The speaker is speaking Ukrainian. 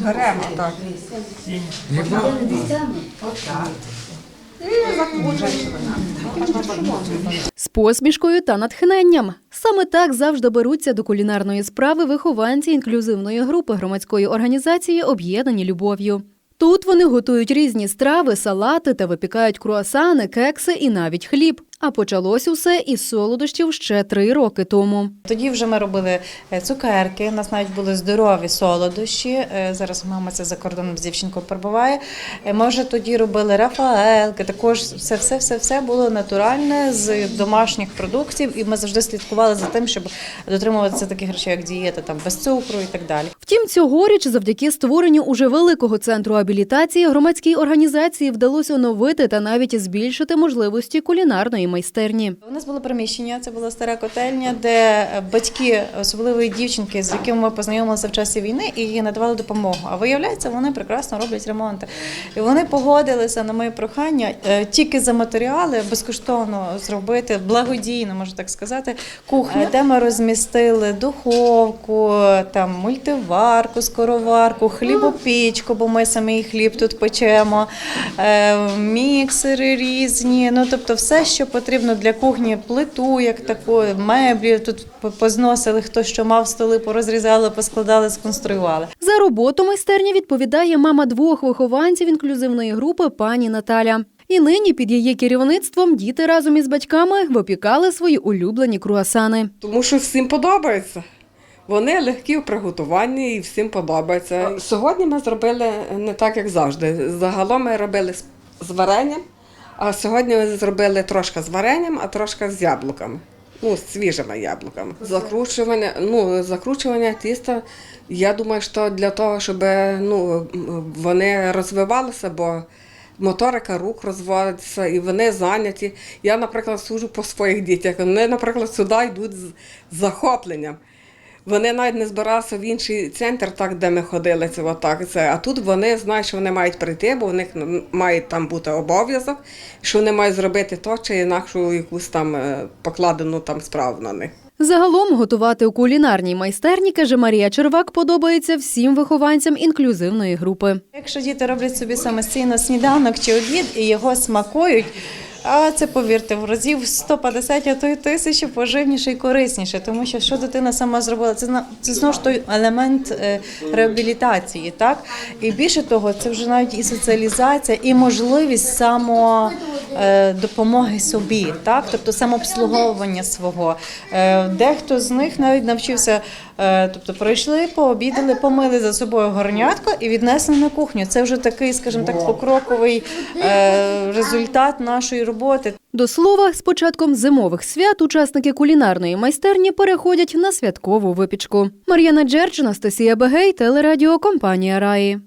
Беремо так. З посмішкою та натхненням. Саме так завжди беруться до кулінарної справи вихованці інклюзивної групи громадської організації Об'єднані любов'ю. Тут вони готують різні страви, салати та випікають круасани, кекси і навіть хліб. А почалось усе із солодощів ще три роки тому. Тоді вже ми робили е, цукерки. У нас навіть були здорові солодощі. Е, Зараз мама це за кордоном з дівчинкою перебуває. Е, Ми вже тоді робили рафаелки. Також все, все, все, все було натуральне з домашніх продуктів, і ми завжди слідкували за тим, щоб дотримуватися таких речей, як дієта, там без цукру і так далі. Втім, цьогоріч, завдяки створенню уже великого центру абілітації, громадській організації вдалося оновити та навіть збільшити можливості кулінарної майстерні. У нас було приміщення, це була стара котельня, де батьки особливої дівчинки, з якими ми познайомилися в часі війни, і їй надавали допомогу. А виявляється, вони прекрасно роблять ремонти. І вони погодилися на моє прохання е, тільки за матеріали безкоштовно зробити благодійно, можна так сказати, кухню, де ми розмістили духовку, там мультиварку, скороварку, хлібопічку, бо ми самі хліб тут печемо, е, міксери різні. Ну тобто, все, що потрібно для кухні, плиту, як таку, меблі тут позносили, хто що мав столи, порозрізали, поскладали, сконструювали. За роботу майстерні відповідає мама двох вихованців інклюзивної групи пані Наталя. І нині під її керівництвом діти разом із батьками випікали свої улюблені круасани. Тому що всім подобається. Вони легкі в приготуванні і всім подобається. Сьогодні ми зробили не так, як завжди. Загалом ми робили з- з варенням, а сьогодні ми зробили трошки з варенням, а трошки з яблуками. Ну, з свіжими яблуками. Закручування, ну, закручування тіста, я думаю, що для того, щоб ну, вони розвивалися, бо моторика рук розвивається, і вони зайняті. Я, наприклад, сужу по своїх дітях. Вони, наприклад, сюди йдуть з захопленням. Вони навіть не збиралися в інший центр, так, де ми ходили, це отак. Це. А тут вони знають, що вони мають прийти, бо в них має там бути обов'язок, що вони мають зробити то чи інакшу якусь там е, покладену там справу на них. Загалом готувати у кулінарній майстерні, каже Марія Червак, подобається всім вихованцям інклюзивної групи. Якщо діти роблять собі самостійно сніданок чи обід і його смакують. А це повірте, в разів 150, а то й тисячі поживніше і корисніше, тому що що дитина сама зробила, це це знову ж той елемент е, реабілітації, так? І більше того, це вже навіть і соціалізація, і можливість само е, собі, так, тобто самообслуговування свого. Е, Дехто з них навіть навчився, тобто прийшли, пообідали, помили за собою горнятко і віднесли на кухню. Це вже такий, скажімо так, покроковий е, результат нашої роботи. До слова, з початком зимових свят учасники кулінарної майстерні переходять на святкову випічку. Мар'яна Джерч, Анастасія Бегей, телерадіокомпанія Раї.